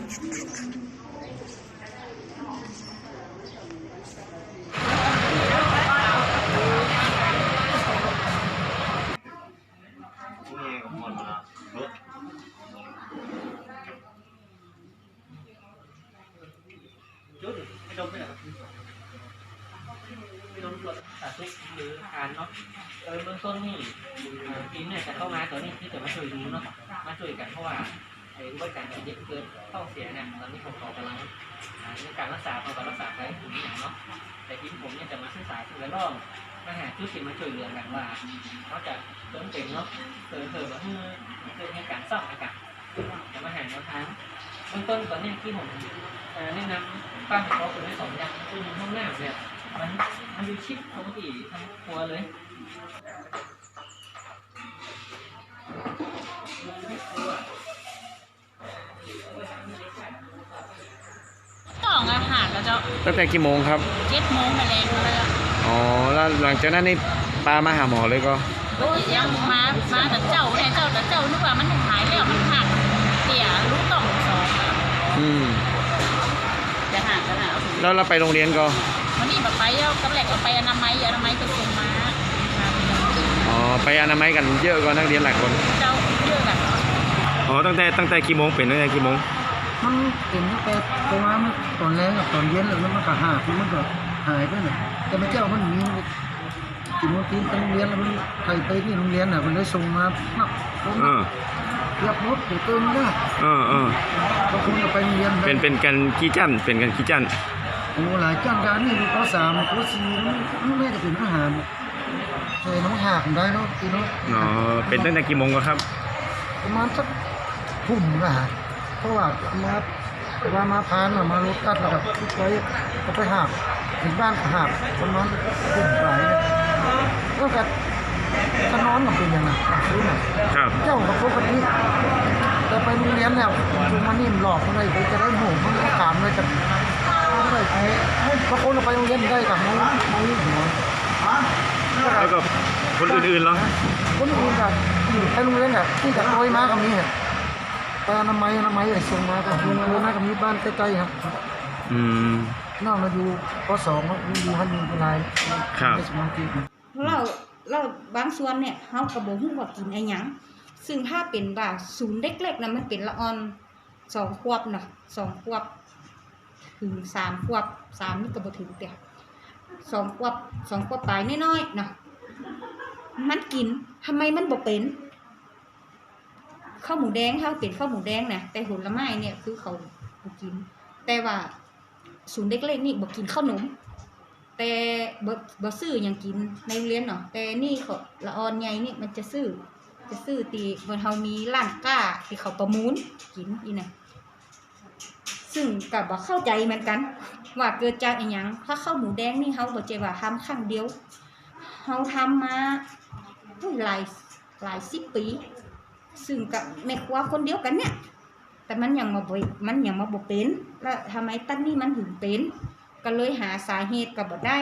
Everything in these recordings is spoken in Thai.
นี่หมดแล้วรถจุดไม่ดมไม่เหรอไม่ดมตรวจสารพิษหรืออา หรืองต้นนี่อ่าทีมเนี่ยจะเข้ามาตัวนี้ที่จะมาช่วยดูเยกันเพราะว่าไอ้บริการเด็กเกิดท้องเสียเนี่ยตอนนี้ผมขอกำลังในการรักษาเขาก็รักษาไปถึงอย่างเนาะแต่ทีมผมเนี่ยจะมาศึกษาเพื่อล่องมาหาชุดที่มาช่วยเหลือกันว่าเขาจะเติมเต็มเนาะเติมเติมแบบเพื่อเพื่อให้การซ่อมอากาศจะมาหาแนวทางเบื้องต้นตอนเนี้ยที่ผมแนะนำป้าของเขาเป็นได้สองอย่างคือห้องน้ำเนี่ยมันมันดูชิดปกติทั้งครัวเลยต้องอาหารแล้วจะ ตั้งแต่กี่โมงครับ เจ็ดโมงไปแล้วเลยอะอ๋อแล้วหลังจากนั้นนี่ปลามาหาหมอเลยก็โอ้ยยังมามาแต่เจ้าเนี่ยเจ้าแต่เจ้านึกว่ามันหายแล้วมันหักเตี่ยลูกต้องสองอะอืมจะหักกันอะแล้วเราไปโรงเรียนก็วันนี้แบบไปเอากำแหลกเอาไปอนามัยอนามัยไปส่งมาครับอ๋อไปอนามัยกันเยอะก็นักเรียนหลายคนเจ้าเยอะกันอ๋อตั้งแต่ตั้งแต่กี่โมงเป็นตั้งแต่กี่โมง มันเป็นตั้งแต่ตรงนั้นมันตอนแรงกับตอนเย็นแล้วมันก็หายมันก็หายไปเลยแต่พระเจ้ามันมีกินวันทีไปโรงเรียนแล้วมันใครไปที่โรงเรียนน่ะมันได้ส่งมานักผมเออเรียบรถเดี๋ยวเติมได้เออเออบางคนก็ไปโรงเรียนเป็นเป็นกันกี่จันเป็นกันกี่จันโอ้หลายจ้างการนี่ปสามปสี่มันไม่จะเป็นอาหารใส่น้องหากได้เนาะทีเนาะอ๋อเป็นตั้งแต่กี่โมงก็ครับ ประมาณสักทุ่มนะฮะ เพราะว่ามาว่ามาพานน่ะมารถตัดแล้วก็ไปก็ไปหาบถึงบ้านก็หาบประมาณทุ่มไปแล้วก็ถ้านอนก็เป็นอย่างนั้นรู้ไหมครับเจ้ากับปกติแต่ไปโรงเรียนแล้วจุงมันนี่หลอกอะไรไปจะได้หมูมันก็ถามเลยจะอะไรไปให้บางคนก็ไปโรงเรียนได้กับมันมันนี่หัวแล้วก็คนอื่นๆเหรอคนอื่นกับไปโรงเรียนกับที่กับโอยมากับมีอะ ไปอนามัยอนามัยไอ้ส่งมากับโรงเรียนนะกับมีบ้านใกล้ๆครับอืมนอกมาอยู่ปสองอยู่ฮันยูเป็นไรครับได้สมาธิเราเราบางส่วนเนี่ยเฮาก็บ่ฮู้ว่ากินไอ้หยังซึ่งถ้าเป็นว่าศูนย์เล็กๆนะมันเป็นละออนสองขวบนะสองขวบถึงสามขวบสามนี่ก็บ่ถึงเตียสองขวบสองขวบปลายน้อยๆนะมันกินทำไมมันบ่เป็น ข้าวหมูแดงเฮาเป็นข้าวหมูแดงนะแต่ผลไม้เนี่ยคือเขาบ่กิน แต่ว่าศูนย์เล็กๆนี่บ่กินข้าวหนม แต่บ่บ่ซื้อยังกินในเรียนเนาะแต่นี่เขาละออนใหญ่นี่มันจะซื้อ จะซื้อตีบนเฮามีร้านก้าที่เขาประมูลกินอีน่ะซึ่งก็บ่เข้าใจเหมือนกัน ว่าเกิดจากอีหยังถ้าข้าวหมูแดงนี่เฮาบ่ใจว่าทำครั้งเดียวเฮาทำมาหลายหลายสิบปี ซึ่งกับแม่ครัวคนเดียวกันเนี่ย แต่มันยังมาบ่มันยังมาบ่เป็น แล้วทำไมตั้นนี่มันถึงเป็น ก็เลยหาสาเหตุก็บ่ได้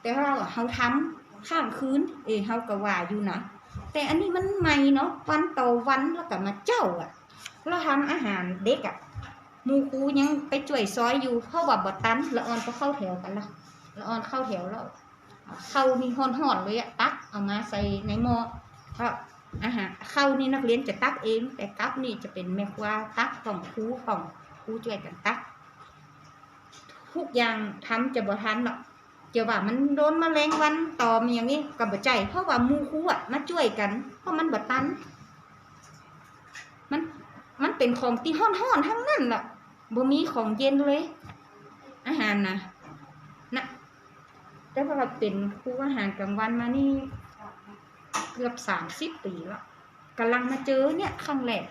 แต่เราเฮาทำข้ามคืน เอยเฮาก็ว่าอยู่นะแต่อันนี้มันใหม่เนาะวันต่อวันแล้วก็มาเจ้าอะเราทำอาหารเด็กอะมูคูยังไปช่วยซอยอยู่เพราะว่าบ่ตันละออนก็เข้าแถวกันละละออนเข้าแถวแล้วเข้านี่ห่อนๆเลยอะตักเอามาใส่ในหม้อเพราะ อาหารเข้านี่นักเรียนจะตักเอง แต่กับนี่จะเป็นแม่ครัวตักของครูของครูช่วยกันตัก ทุกอย่างทำจะบ่ทันหรอกเจ้าว่ามันโดนแมลงวันตอมอย่างนี้ก็บ่ใจ เพราะว่ามูคู่อะมาช่วยกัน เพราะมันบ่ตัน มันมันเป็นของที่ห้อนๆทั้งนั้นล่ะบ่มีของเย็นเลย อาหารนะนะแต่ว่าเราเป็นครูอาหารกลางวันมานี่ กือบสามสิบปีแล้วกำลังมาเจอเนี่ยครั้งแรก